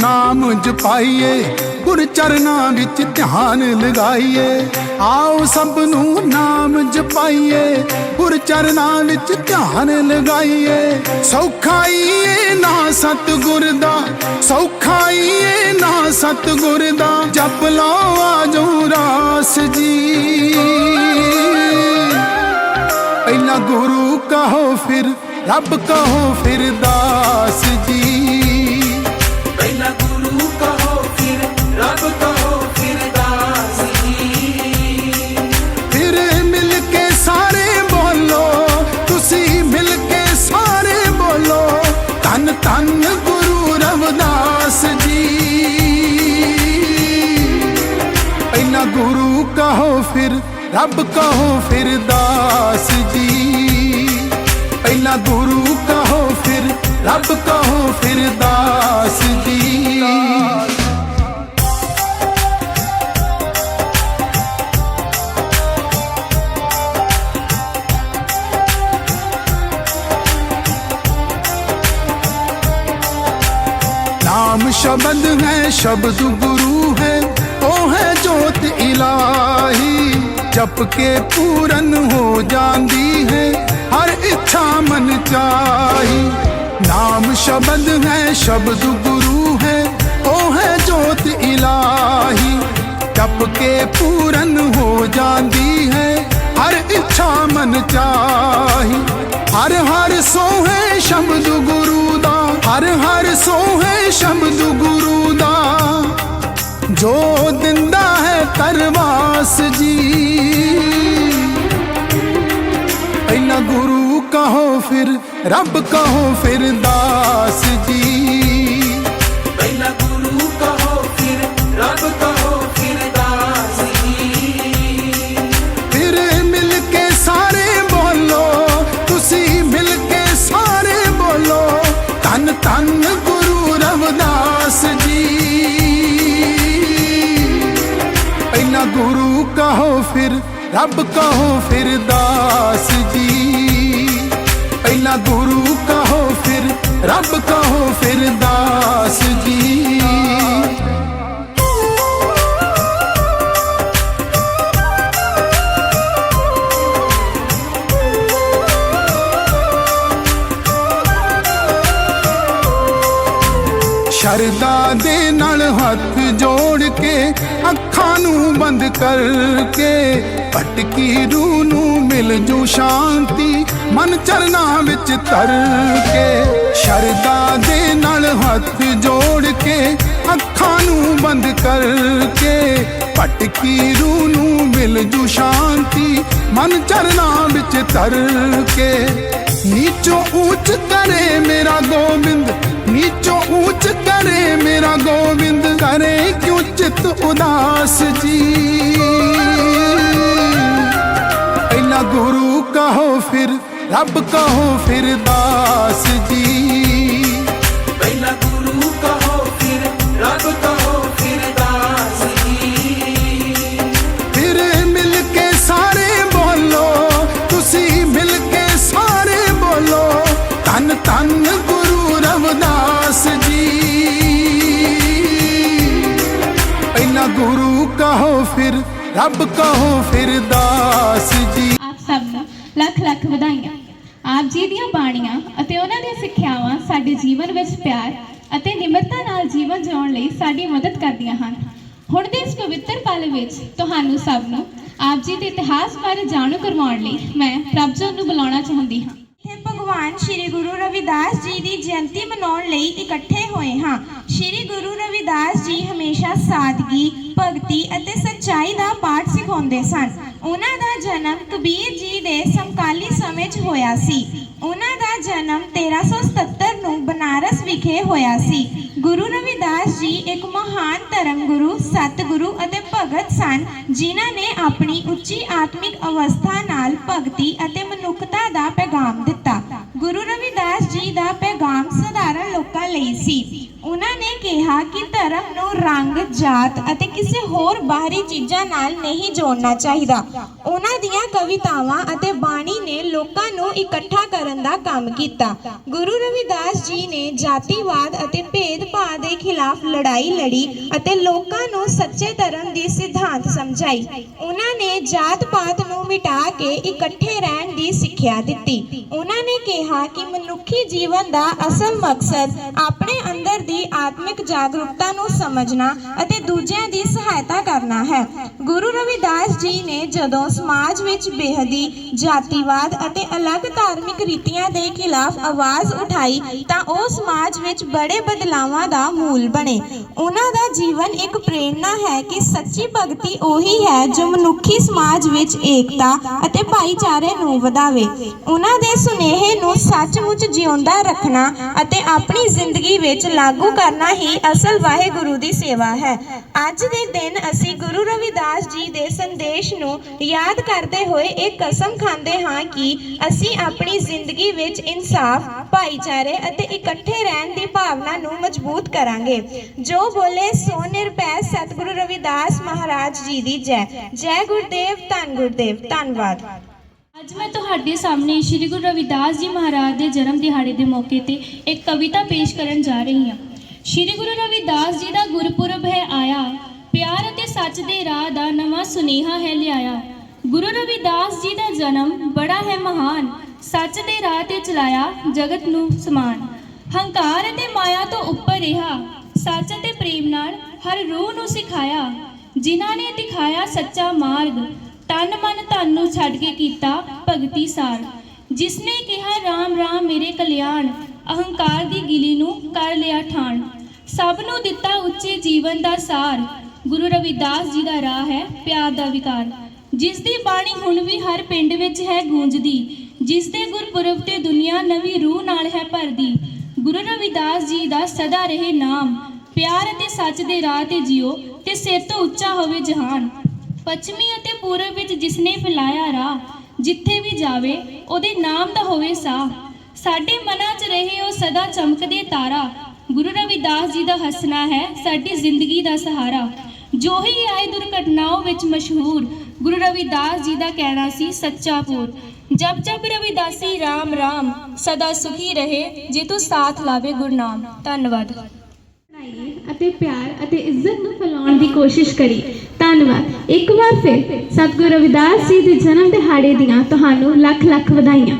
ਨਾਮ ਜਪਾਈਏ ਗੁਰ ਚਰਨਾਂ ਵਿੱਚ ਧਿਆਨ ਲਗਾਈਏ। ਆਓ ਸਭ ਨੂੰ ਨਾਮ ਜਪਾਈਏ ਗੁਰ ਚਰਨਾਂ ਵਿੱਚ ਧਿਆਨ ਲਗਾਈਏ। ਸੌਖਾਈਏ ਨਾ ਸਤਿਗੁਰ ਦਾ ਸੌਖਾਈਏ ਨਾ ਸਤਿਗੁਰ ਦਾ, ਜਪ ਲਓ ਆਜੋ ਰਾਸ ਜੀ। ਪਹਿਲਾਂ ਗੁਰੂ ਕਹੋ ਫਿਰ, ਰੱਬ ਕਹੋ ਫਿਰ ਦਾਸ ਜੀ। ਗੁਰੂ ਕਹੋ ਫਿਰ, ਰੱਬ ਕਹੋ ਫਿਰ ਦਾਸ। ਜੀ ਫਿਰ ਮਿਲ ਕੇ ਸਾਰੇ ਬੋਲੋ, ਤੁਸੀਂ ਸਾਰੇ ਬੋਲੋ। ਧੰਨ ਧੰਨ ਗੁਰੂ ਰਵਿਦਾਸ ਜੀ। ਪਹਿਲਾਂ ਗੁਰੂ ਕਹੋ ਫਿਰ रब कहो फिर दास दी नाम शब्द है, शब्द गुरु है, ओ है जोत इलाही। जप के पूरन हो जाती है, हर इच्छा मन चाही। ਨਾਮ ਸ਼ਬਦ ਹੈ, ਸ਼ਬਦ ਗੁਰੂ ਹੈ, ਉਹ ਹੈ ਜੋਤ ਇਲਾਹੀ। ਤਪ ਕੇ ਪੂਰਨ ਹੋ ਜਾਂਦੀ ਹੈ, ਹਰ ਇੱਛਾ ਮਨ ਚਾਹੀ। ਹਰ ਹਰ ਸੋਹੇ ਸ਼ਬਦ ਗੁਰੂ ਦਾ, ਹਰ ਹਰ ਸੋਹੇ ਸ਼ਬਦ ਗੁਰੂ ਦਾ। ਜੋ ਦਿੰਦਾ ਹੈ ਤਰਵਾਸ ਜੀ। ਪਹਿਲਾ ਗੁਰੂ ਕਹੋ ਫਿਰ ਰੱਬ ਕਹੋ ਫਿਰ ਦਾਸ ਜੀ। ਪਹਿਲਾ ਗੁਰੂ ਕਹੋ ਫਿਰ ਰੱਬ ਕਹੋ ਫਿਰ ਦਾਸ ਜੀ। ਫਿਰ ਮਿਲ ਕੇ ਸਾਰੇ ਬੋਲੋ ਤੁਸੀਂ ਮਿਲ ਕੇ ਸਾਰੇ ਬੋਲੋ ਧੰਨ ਧੰਨ ਗੁਰੂ ਰਵਿਦਾਸ ਜੀ। ਪਹਿਲਾਂ ਗੁਰੂ ਕਹੋ ਫਿਰ ਰੱਬ ਕਹੋ ਫਿਰ ਦਾਸ ਜੀ। ਪਹਿਲਾਂ ਗੁਰੂ ਕਹੋ ਫਿਰ, ਰੱਬ ਕਹੋ ਫਿਰ ਦਾਸ ਜੀ। ਸ਼ਰਦਾ ਦੇ ਨਾਲ ਹੱਥ ਜੋੜ ਕੇ, ਅੱਖਾਂ ਨੂੰ ਬੰਦ ਕਰਕੇ, ਭਟਕੀ ਰੂਹ ਨੂੰ ਮਿਲ ਜੂ ਸ਼ਾਂਤੀ ਮਨ ਚਰਨਾ ਵਿੱਚ ਤਰ ਕੇ ਸ਼ਰਦਾ ਦੇ ਨਾਲ ਹੱਥ ਜੋੜ ਕੇ, ਅੱਖਾਂ ਨੂੰ ਬੰਦ ਕਰਕੇ ਭਟਕੀ ਰੂਹ ਨੂੰ ਮਿਲ ਜੂ ਸ਼ਾਂਤੀ। ਮਨ ਚਰਨਾ ਵਿੱਚ ਤਰ ਕੇ, ਨੀਚੋਂ ਉੱਚ ਕਰੇ ਮੇਰਾ ਗੋਬਿੰਦ, ਨੀਚੋਂ ਉੱਚ ਕਰੇ ਮੇਰਾ ਗੋਬਿੰਦ, ਕਰੇ ਕਿਉਂ ਚਿਤ ਉਦਾਸ ਜੀ? ਪਹਿਲਾ ਗੁਰੂ ਕਹੋ ਫਿਰ ਰੱਬ ਕਹੋ ਫਿਰ ਦਾਸ ਜੀ। ਪਹਿਲਾ ਗੁਰੂ ਕਹੋ ਫਿਰ ਰੱਬ ਕਹੋ ਫਿਰ ਦਾਸ ਜੀ। ਫਿਰ ਮਿਲ ਕੇ ਸਾਰੇ ਬੋਲੋ ਤੁਸੀਂ ਮਿਲ ਕੇ ਸਾਰੇ ਬੋਲੋ ਧੰਨ ਧੰਨ ਗੁਰੂ ਰਵਿਦਾਸ ਜੀ। ਪਹਿਲਾਂ ਗੁਰੂ ਕਹੋ ਫਿਰ ਰੱਬ ਕਹੋ ਫਿਰ ਦਾਸ ਜੀ। ਆਪ ਸਭ ਨੂੰ ਲੱਖ ਲੱਖ ਵਧਾਈਆਂ। ਆਪ ਜੀ ਦੀਆਂ ਬਾਣੀਆਂ ਅਤੇ ਉਹਨਾਂ ਦੀਆਂ ਸਿੱਖਿਆਵਾਂ ਸਾਡੇ ਜੀਵਨ ਵਿੱਚ ਪਿਆਰ ਅਤੇ ਨਿਮਰਤਾ ਨਾਲ ਜੀਵਨ ਜਿਉਣ ਲਈ ਸਾਡੀ ਮਦਦ ਕਰਦੀਆਂ ਹਨ। ਹੁਣ ਦੇ ਇਸ ਪਵਿੱਤਰ ਪਲ ਵਿੱਚ ਤੁਹਾਨੂੰ ਸਭ ਨੂੰ ਆਪ ਜੀ ਦੇ ਇਤਿਹਾਸ ਬਾਰੇ ਜਾਣੂ ਕਰਵਾਉਣ ਲਈ ਮੈਂ ਪ੍ਰਭਜੋਤ ਨੂੰ ਬੁਲਾਉਣਾ ਚਾਹੁੰਦੀ ਹਾਂ। ਇੱਥੇ ਭਗਵਾਨ ਸ੍ਰੀ ਗੁਰੂ ਰਵਿਦਾਸ ਜੀ ਦੀ ਜਯੰਤੀ ਮਨਾਉਣ ਲਈ ਇਕੱਠੇ ਹੋਏ ਹਾਂ। ਸ੍ਰੀ ਗੁਰੂ ਰਵਿਦਾਸ ਜੀ ਹਮੇਸ਼ਾ ਸਾਦਗੀ, ਭਗਤੀ ਅਤੇ ਸੱਚਾਈ ਦਾ ਪਾਠ ਸਿਖਾਉਂਦੇ ਸਨ। ਉਹਨਾਂ ਦਾ ਜਨਮ ਕਬੀਰ ਜੀ ਦੇ ਸਮਕਾਲੀ ਹੋਇਆ ਸੀ। ਉਹਨਾਂ ਦਾ ਜਨਮ 1377 ਨੂੰ ਬਨਾਰਸ ਵਿਖੇ ਹੋਇਆ ਸੀ। ਗੁਰੂ ਰਵਿਦਾਸ ਜੀ ਇੱਕ ਮਹਾਨ ਧਰਮ ਗੁਰੂ ਸਤਿਗੁਰੂ ਅਤੇ ਭਗਤ ਸਨ, ਜਿਨ੍ਹਾਂ ਨੇ ਆਪਣੀ ਉੱਚੀ ਆਤਮਿਕ ਅਵਸਥਾ ਨਾਲ ਭਗਤੀ ਅਤੇ ਮਨੁੱਖਤਾ ਦਾ ਪੈਗਾਮ ਦਿੱਤਾ। ਗੁਰੂ ਰਵਿਦਾਸ ਜੀ ਦਾ ਪੈਗਾਮ ਸਧਾਰਨ ਲੋਕਾਂ ਲਈ ਸੀ। ਉਹਨਾਂ ਨੇ ਕਿਹਾ ਕਿ ਧਰਮ ਨੂੰ ਰੰਗ, ਜਾਤ ਅਤੇ ਕਿਸੇ ਹੋਰ ਬਾਹਰੀ ਚੀਜ਼ਾਂ ਨਾਲ ਨਹੀਂ ਜੋੜਨਾ ਚਾਹੀਦਾ। ਦੀਆਂ ਕਵਿਤਾਵਾਂ ਅਤੇ ਬਾਣੀ ਨੇ ਲੋਕਾਂ ਨੂੰ ਇਕੱਠਾ ਕਰਨ ਦਾ ਕੰਮ ਕੀਤਾ। ਗੁਰੂ ਰਵਿਦਾਸ ਜੀ ਨੇ ਜਾਤੀਵਾਦ ਅਤੇ ਭੇਦਭਾਵ ਦੇ ਖਿਲਾਫ ਲੜਾਈ ਲੜੀ ਅਤੇ ਲੋਕਾਂ ਨੂੰ ਸੱਚੇ ਧਰਮ ਦੀ ਸਿਧਾਂਤ ਸਮਝਾਈ। ਉਹਨਾਂ ਨੇ ਜਾਤ-ਪਾਤ ਨੂੰ ਮਿਟਾ ਕੇ ਇਕੱਠੇ ਰਹਿਣ ਦੀ ਸਿੱਖਿਆ ਦਿੱਤੀ। ਉਹਨਾਂ ਨੇ ਕਿਹਾ ਕਿ ਮਨੁੱਖੀ ਜੀਵਨ ਦਾ ਅਸਲ ਮਕਸਦ ਆਪਣੇ ਅੰਦਰ ਦੀ ਆਤਮਿਕ ਜਾਗਰੂਕਤਾ ਨੂੰ ਸਮਝਣਾ ਅਤੇ ਦੂਜਿਆਂ ਦੀ ਸਹਾਇਤਾ ਕਰਨਾ ਹੈ। ਗੁਰੂ ਰਵਿਦਾਸ ਜੀ ਨੇ ਜਦੋਂ ਸਮਾਜ ਵਿੱਚ ਬੇਹਦੀ, ਜਾਤੀਵਾਦ ਅਤੇ ਅਲੱਗ ਧਾਰਮਿਕ ਰੀਤੀਆਂ ਦੇ ਖਿਲਾਫ ਆਵਾਜ਼ ਉਠਾਈ ਤਾਂ ਉਹ ਸਮਾਜ ਵਿੱਚ ਬੜੇ ਬਦਲਾਵਾਂ ਦਾ ਮੂਲ ਬਣੇ। ਉਹਨਾਂ ਦਾ ਜੀਵਨ ਇੱਕ ਪ੍ਰੇਰਣਾ ਹੈ ਕਿ ਸੱਚੀ ਭਗਤੀ ਉਹੀ ਹੈ ਜੋ ਮਨੁੱਖੀ ਸਮਾਜ ਵਿੱਚ ਏਕਤਾ ਅਤੇ ਭਾਈਚਾਰੇ ਨੂੰ ਵਧਾਵੇ। ਉਹਨਾਂ ਦੇ ਸੁਨੇਹੇ ਨੂੰ ਸੱਚਮੁੱਚ ਜਿਉਂਦਾ ਰੱਖਣਾ ਅਤੇ ਆਪਣੀ ਜ਼ਿੰਦਗੀ ਵਿੱਚ ਲਾਗੂ ਕਰਨਾ ਹੀ ਅਸਲ ਵਾਹਿਗੁਰੂ ਦੀ ਸੇਵਾ ਹੈ। ਅੱਜ ਦੇ ਦਿਨ ਅਸੀਂ ਗੁਰੂ ਰਵਿਦਾਸ ਜੀ ਦੇ ਸੰਦੇਸ਼ ਨੂੰ ਯਾਦ ਕਰ ਕਰਦੇ ਹੋਏ ਇੱਕ ਕਸਮ ਖਾਂਦੇ ਹਾਂ ਕਿ ਅਸੀਂ ਆਪਣੀ ਜ਼ਿੰਦਗੀ ਵਿੱਚ ਇਨਸਾਫ, ਭਾਈਚਾਰੇ ਅਤੇ ਇਕੱਠੇ ਰਹਿਣ ਦੀ ਭਾਵਨਾ ਨੂੰ ਮਜ਼ਬੂਤ ਕਰਾਂਗੇ। ਜੋ ਬੋਲੇ, ਸੋ ਨਿਰਭੈ ਸਤਿਗੁਰੂ ਰਵਿਦਾਸ ਮਹਾਰਾਜ ਜੀ ਦੀ ਜੈ। ਜੈ ਗੁਰਦੇਵ, ਧੰਨ ਗੁਰਦੇਵ। ਧੰਨਵਾਦ। ਅੱਜ ਮੈਂ ਤੁਹਾਡੇ ਸਾਹਮਣੇ ਸ੍ਰੀ ਗੁਰੂ ਰਵਿਦਾਸ ਜੀ ਮਹਾਰਾਜ ਦੇ ਜਨਮ ਦਿਹਾੜੇ ਦੇ ਮੌਕੇ ਤੇ ਇੱਕ ਕਵਿਤਾ ਪੇਸ਼ ਕਰਨ ਜਾ ਰਹੀ ਹਾਂ। ਸ੍ਰੀ ਗੁਰੂ ਰਵਿਦਾਸ ਜੀ ਦਾ ਗੁਰਪੁਰਬ ਹੈ ਆਇਆ। ਪਿਆਰ ਅਤੇ ਸੱਚ ਦੇ ਰਾਹ ਦਾ ਨਵਾਂ ਸੁਨੇਹਾ ਹੈ ਲਿਆਇਆ। ਗੁਰੂ ਰਵਿਦਾਸ ਜੀ ਦਾ ਜਨਮ ਬੜਾ ਹੈ ਮਹਾਨ, ਸੱਚ ਦੇ ਰਾਹ ਤੇ ਚਲਾਇਆ ਜਗਤ ਨੂੰ ਸਮਾਨ। ਹੰਕਾਰ ਅਤੇ ਮਾਇਆ ਤੋਂ ਉੱਪਰ ਰਿਹਾ, ਸੱਚ ਅਤੇ ਪ੍ਰੇਮ ਨਾਲ ਹਰ ਰੂਹ ਨੂੰ ਸਿਖਾਇਆ, ਜਿਨ੍ਹਾਂ ਨੇ ਦਿਖਾਇਆ ਸੱਚਾ ਮਾਰਗ, ਤਨ ਮਨ ਧਨ ਨੂੰ ਛੱਡ ਕੇ ਕੀਤਾ ਭਗਤੀ ਸਾਰ। ਜਿਸ ਨੇ ਕਿਹਾ, ਰਾਮ ਰਾਮ, ਮੇਰੇ ਕਲਿਆਣ, ਅਹੰਕਾਰ ਦੀ ਗਿਲੀ ਨੂੰ ਕਰ ਲਿਆ ਠਾਣ। ਸਭ ਨੂੰ ਦਿੱਤਾ ਉੱਚੇ ਜੀਵਨ ਦਾ ਸਾਰ। ਗੁਰੂ ਰਵਿਦਾਸ ਜੀ ਦਾ ਰਾਹ ਹੈ ਪਿਆਰ ਦਾ ਵਿਕਾਰ। ਜਿਸ ਦੀ ਬਾਣੀ ਹੁਣ ਵੀ ਹਰ ਪਿੰਡ ਵਿੱਚ ਹੈ ਗੂੰਜਦੀ ਜਿਸ ਦੇ ਗੁਰਪੁਰਬ ਤੇ ਦੁਨੀਆ ਨਵੀਂ ਰੂਹ ਨਾਲ ਹੈ ਭਰਦੀ। ਗੁਰੂ ਰਵਿਦਾਸ ਜੀ ਦਾ ਸਦਾ ਰਹੇ ਨਾਮ, ਪਿਆਰ ਅਤੇ ਸੱਚ ਦੇ ਰਾਹ ਤੇ ਜਿਓ ਤੇ ਸਿਰ ਤੋਂ ਉੱਚਾ ਹੋਵੇ ਜਹਾਨ। ਪੱਛਮੀ ਅਤੇ ਪੂਰਬ ਵਿੱਚ ਜਿਸਨੇ ਫੈਲਾਇਆ ਰਾਹ, ਜਿੱਥੇ ਵੀ ਜਾਵੇ, ਉਹਦੇ ਨਾਮ ਦਾ ਹੋਵੇ ਸਾਹ। ਸਾਡੇ ਮਨਾਂ 'ਚ ਰਹੇ ਉਹ ਸਦਾ ਚਮਕਦੇ ਤਾਰਾ। ਗੁਰੂ ਰਵਿਦਾਸ ਜੀ ਦਾ ਹੱਸਣਾ ਹੈ ਸਾਡੀ ਜ਼ਿੰਦਗੀ ਦਾ ਸਹਾਰਾ। ਜੋ ਹੀ ਆਏ ਦੁਰਘਟਨਾਓਂ ਵਿੱਚ ਮਸ਼ਹੂਰ ਗੁਰੂ ਰਵਿਦਾਸ ਜੀ ਦਾ ਕਹਿਣਾ ਸੀ, ਸੱਚਾ ਪੂਰ ਜਬ ਜਬ ਰਵਿਦਾਸੀ RAM RAM ਸਦਾ ਸੁਖੀ ਰਹੇ, ਜੇ ਤੂੰ ਸਾਥ ਲਾਵੇ ਗੁਰਨਾਮ ਧੰਨਵਾਦ। ਅਤੇ ਪਿਆਰ ਅਤੇ ਇੱਜ਼ਤ ਨੂੰ ਫੈਲਾਉਣ ਦੀ ਕੋਸ਼ਿਸ਼ ਕਰੀ। ਧੰਨਵਾਦ। ਇੱਕ ਵਾਰ ਫਿਰ ਸਤਿਗੁਰੂ ਰਵਿਦਾਸ ਜੀ ਦੇ ਜਨਮ ਦਿਹਾੜੇ ਦੀਆਂ ਤੁਹਾਨੂੰ ਲੱਖ ਲੱਖ ਵਧਾਈਆਂ।